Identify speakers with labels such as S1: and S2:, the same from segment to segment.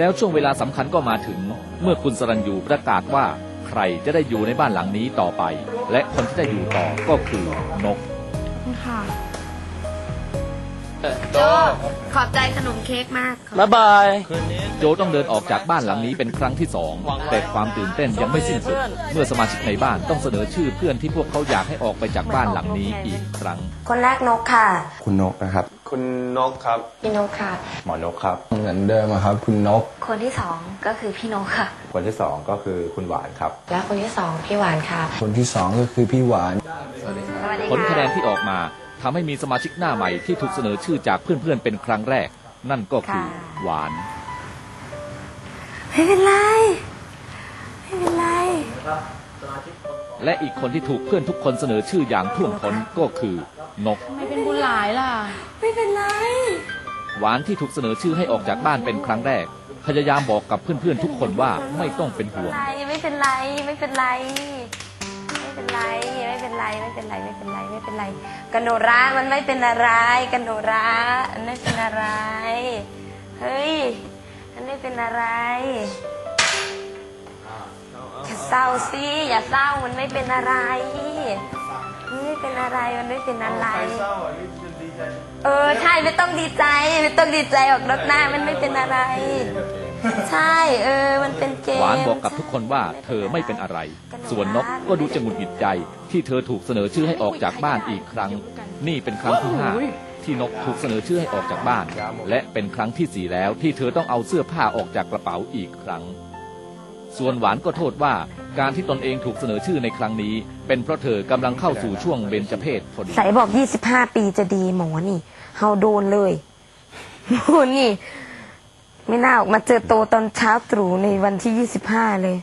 S1: แล้วช่วงเวลาสำคัญก็มาถึง เมื่อคุณสรัญยูประกาศว่าใครจะได้อยู่ในบ้านหลังนี้ต่อไป และคนที่จะอยู่ต่อก็คือนก
S2: ค่ะ
S3: โจขอบใจขนมเค้กมากขอบ
S4: บ๊ายบาย
S1: โจต้องเดินออกจากบ้านหลังนี้เป็นครั้งที่สองแต่ความตื่นเต้นยังไม่สิ้นสุด เมื่อสมาชิกในบ้านต้องเสนอชื่อเพื่อนที่พวกเขาอยากให้ออกไปจากบ้านหลังนี้อีกครั้ง
S3: คนแรกนกค่ะ
S5: คุณนกนะครับ
S6: คุณนกครับ
S3: พี่นกค่ะ
S5: หมอนกครับ
S6: เหมือนเดิมอะครับ คุณนก
S3: คนที่สองก็คือพี่นกค่ะ
S5: คนที่สองก็คือคุณหวานครับ
S3: และคนที่สองพี่หวานค่ะ
S6: คนที่สองก็คือพี่หวาน
S3: สวัสดีค่ะ
S1: ผลคะแนนที่ออกมา ทำให้มีสมาชิกหน้าใหม่ที่ถูกเสนอชื่อจากเพื่อนๆเป็นครั้งแรก นั่นก็คือหวาน
S3: ไม่เป็นไรไม่เป็นไร
S1: และอีกคนที่ถูกเพื่อนทุกคนเสนอชื่ออย่างท่วมท้นก็คือนก
S2: ไม่เป็นบุญหลายล่ะ
S3: ไม่เป็นไร
S1: หวานที่ถูกเสนอชื่อให้ออกจากบ้านเป็นครั้งแรก พยายามบอกกับเพื่อนๆทุกคนว่าไม่ต้องเป็นห่วง
S3: ไม่เป็นไรไม่เป็นไรไม่เป็นไร ไม่เป็นไรไม่เป็นไรไม่เป็นไรไม่เป็นไรกันโนรามันไม่เป็นอะไรกันโนรามันไม่เป็นอะไร เฮ้ยมันไม่เป็นอะไรอย่าเศร้าสิอย่าเศร้ามันไม่เป็นอะไรมันไม่เป็นอะไรมันไม่เป็นอะไร เออใช่ไม่ต้องดีใจไม่ต้องดีใจออกรถหน้ามันไม่เป็นอะไร ใช่เออมันเป็นเกม
S1: หวานบอกกับทุกคนว่าเธอไม่เป็นอะไร ส่วนนกก็ดูจะหงุดหงิดใจ ที่เธอถูกเสนอชื่อให้ออกจากบ้านอีกครั้ง นี่เป็นครั้งที่ห้าที่นกถูกเสนอชื่อให้ออกจากบ้าน และเป็นครั้งที่สี่แล้วที่เธอต้องเอาเสื้อผ้าออกจากกระเป๋าอีกครั้ง ส่วนหวานก็โทษว่าการที่ตนเองถูกเสนอชื่อในครั้งนี้ เป็นเพราะเธอกำลังเข้าสู่ช่วงเบญจเพศพอดี
S3: ใส่บอก 25 ปีจะดีหมอนี่เฮาโดนเลยโดนนี่ ไม่น่าออกมาเจอโตตอนเช้าตรู่ในวันที่25เลย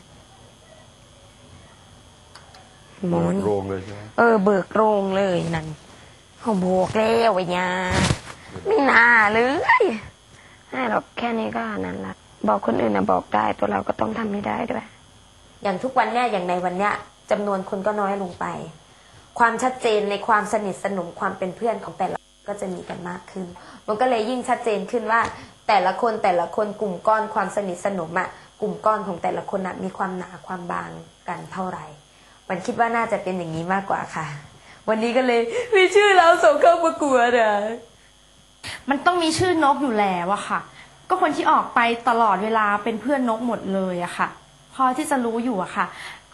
S3: หมอนี่
S5: โรงเลยใช่ไหม
S3: เออ เบิกโรงเลยนั่นเขาบอกแล้ววะยาไม่น่าเลยไม่หรอกแค่นี้ก็นั้นละบอกคนอื่นนะบอกได้ตัวเราก็ต้องทำให้ได้ด้วย อย่างทุกวันเนี้ยอย่างในวันเนี้ยจำนวนคนก็น้อยลงไป ความชัดเจนในความสนิทสนมความเป็นเพื่อนของแต่ละก็จะมีกันมากขึ้น มันก็เลยยิ่งชัดเจนขึ้นว่า แต่ละคนแต่ละคนกลุ่มก้อนความสนิทสนมอะกลุ่มก้อนของแต่ละคนอะมีความหนาความบางกันเท่าไหร่มันคิดว่าน่าจะเป็นอย่างนี้มากกว่าค่ะ วันนี้ก็เลยมีชื่อเราส่งเข้าประกวดอะ
S2: มันต้องมีชื่อนกอยู่แล้วอะค่ะ ก็คนที่ออกไปตลอดเวลาเป็นเพื่อนนกหมดเลยอะค่ะ พอที่จะรู้อยู่อะค่ะ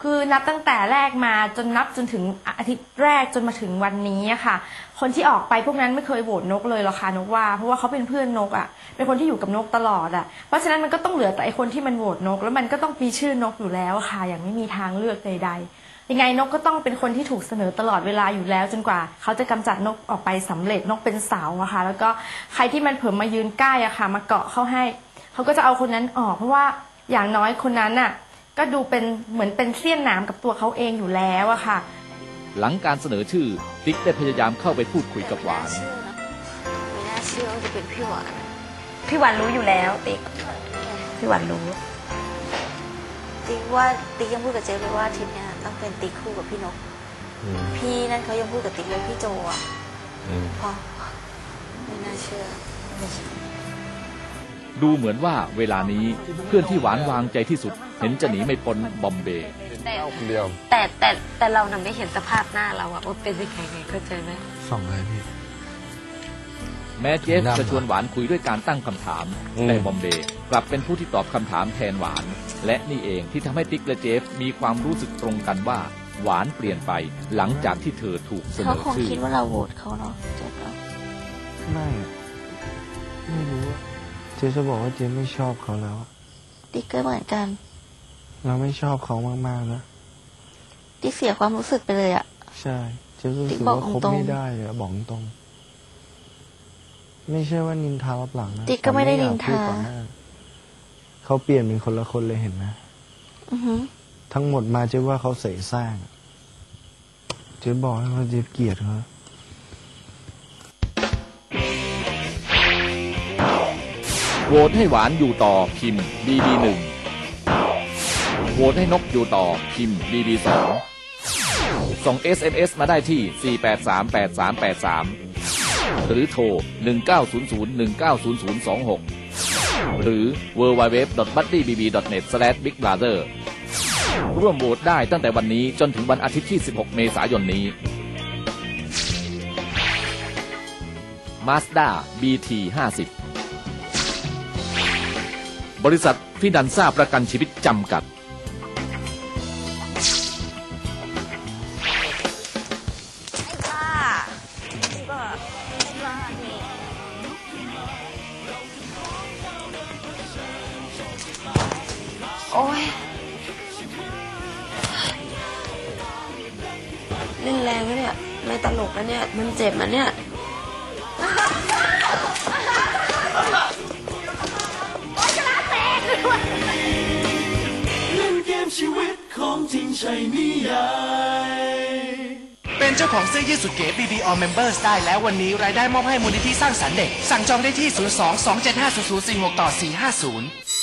S2: คือนับตั้งแต่แรกมาจนนับจนถึงอาทิตย์แรกจนมาถึงวันนี้อะค่ะ คนที่ออกไปพวกนั้นไม่เคยโหวตนกเลยหรอกค่ะนกว่า เพราะว่าเขาเป็นเพื่อนนกอะเป็นคนที่อยู่กับนกตลอดอะเพราะฉะนั้นมันก็ต้องเหลือแต่ไอคนที่มันโหวตนก แล้วมันก็ต้องมีชื่อนกอยู่แล้วค่ะ อย่างไม่มีทางเลือกใดๆยังไงนกก็ต้องเป็นคนที่ถูกเสนอตลอดเวลาอยู่แล้ว จนกว่า เขาจะกำจัดนกออกไปสำเร็จนกเป็นเสาอะค่ะ แล้วก็ใครที่มันเผิมมายืนใกล้อะค่ะ มาเกาะเข้าให้ เขาก็จะเอาคนนั้นออกเพราะว่าอย่างน้อยคนนั้นน่ะ ก็ดูเป็นเหมือนเป็นเสี้ยนหนามกับตัวเขาเองอยู่แล้วอะค่ะ
S1: หลังการเสนอชื่อ ติ๊กได้พยายามเข้าไปพูดคุยกับหวาน
S3: ไม่น่าเชื่อว่าจะเป็นพี่หวานพี่หวานรู้อยู่แล้วติ๊กพี่หวานรู้
S7: ติ๊กว่าติ๊กยังพูดกับเจ๊เลยว่าทริปเนี้ยต้องเป็นติ๊กคู่กับพี่นกพี่นั่นเขายังพูดกับติ๊กเลยพี่โจอะพอไม่น่าเชื่อ
S1: ดูเหมือนว่าเวลานี้เพื่อนที่หวานวางใจที่สุด เห็นจะหนีไม่พ้นบอมเบย์
S3: แต่
S6: คนเดียว
S3: แต่แต่แต่เราน่ะไม่เห็นสภาพหน้าเราอะว่าเป็นยังไงไงเข้าใจไหม
S6: สองเลยพี่
S1: แม้เจฟจะชวนหวานคุยด้วยการตั้งคำถาม
S6: อืม
S1: แต่บอมเบย์กลับเป็นผู้ที่ตอบคำถามแทนหวาน และนี่เองที่ทำให้ติ๊กและเจฟมีความรู้สึกตรงกันว่า หวานเปลี่ยนไปหลังจากที่เธอถูกเสน
S7: เขา
S1: อ
S7: คง
S1: ชื่อ
S7: คิดว่าเราโหวตเขาเนาะจบแล้ว
S8: ไม่อะไม่รู้อะเจจะบอกว่าเจไม่ชอบเขาแล้ว
S7: ติ๊กก็เหมือนกัน
S8: เราไม่ชอบเขามากๆนะ
S7: ติ๊กเสียความรู้สึกไปเลยอะ
S8: ใช่เจรู้
S7: ติ๊
S8: สึ
S7: ก
S8: ก
S7: บอก
S8: ว่าคบ
S7: ตรงๆ
S8: ไม่ได้เลยอะบอกตรง ไม่ใช่ว่านินทารับหลังนะ
S7: ติ๊กก็ไม่ได้
S8: แต่อย
S7: นินทา
S8: พูต่อหเขาเปลี่ยนเป็นคนละคนเลยเห็นไหม
S7: อือหือ
S8: ทั้งหมดมาเจว่าเขาเสแสร้งอะเจบอกให้ว่าเจเกลียดเขา
S1: โหวตให้หวานอยู่ต่อพิมพ์ BB1 โหวตให้นกอยู่ต่อพิมพ์ BB2 ส่ง SMS มาได้ที่ 4838383 หรือโทร 1900 190026 หรือ www.buddybb.net/bigbrother ร่วมโหวตได้ตั้งแต่วันนี้จนถึงวันอาทิตย์ที่ 16 เมษายนนี้ Mazda BT 50 บริษัทฟินันซ่าประกันชีวิตจำกัด
S7: ไอ้บ้าไอ้บ้านี่
S3: โอ้ยเล่นแรงนะเนี่ยไม่ตลกนะเนี่ย มันเจ็บนะเนี่ย
S4: เป็นเจ้าของเสื้อยืดสุดเก๋ BB All Members ได้แล้ววันนี้รายได้มอบให้มูลนิธิสร้างสรรค์เด็ก สั่งจองได้ที่ 02 275 0046 ต่อ 450